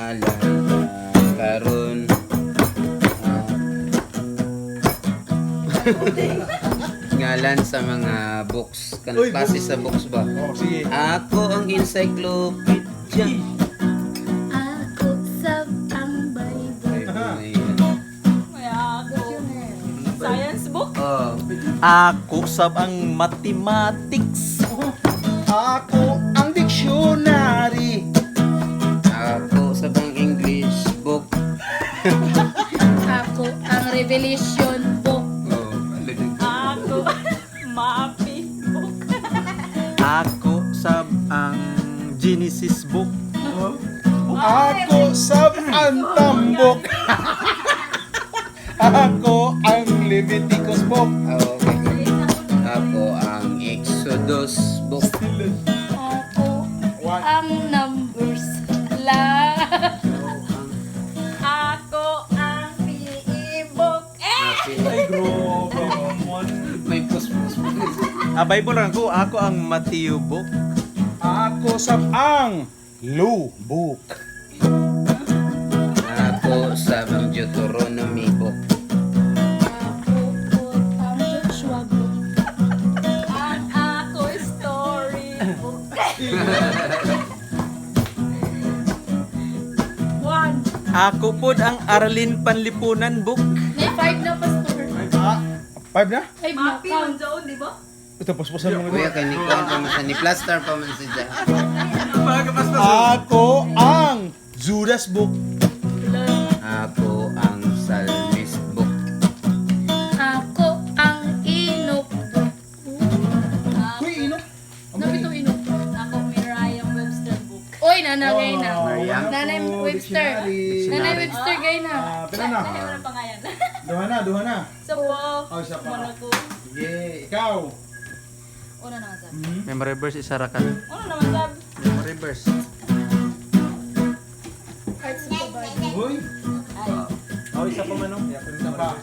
ngalan karon ah, ngalan sa mga books. Kanang klase sa books ba? Oh, sige. ako ang encyclopedia. Ako sa ang Bible. Science book. oh. Ako sab ang mathematics. Sa bang English book Ako ang Revelation book. oh Ako. Mapi book. Ako sab ang Genesis book. Ako sa antambok. Ako ang Leviticus book. Oh, okay. Ako ang Exodus book. Ay, grobe. May puspos Ah, Bible lang ko. Ako ang Matthew book. Ako sa ang Lu book. Ako sa bang Deuteronomy book. Ako po ang Joshua book. Ang ako story book. One. Ako pod ang Arlene Panlipunan book. May five na pastor. Ah, five na? Na Mapi man doon, di ba? Ito, puspusan mo Kuya, nga. kay ni Kuan pa man sa ni plaster pa man si Ja. Ako ang Judas book. Ako ang Psalmist book. Ako ang. Ako, Uy, ino. Napito Enoch. ako Miriam Webster book. Oy, nanay na. Mariam. Nanay Webster. Nanay Webster gay na. Ah, pila na? Ano yung pangalan? Duha na, duha na. Sa po. Oh, isa pa. Muna ko. Sige, ikaw. Una naman sab. Memory verse isa ra ka. Una naman sab. Memory verse. Hearts of the Bible. Uy, Ay. Oh, isa pa man oh. isa pa.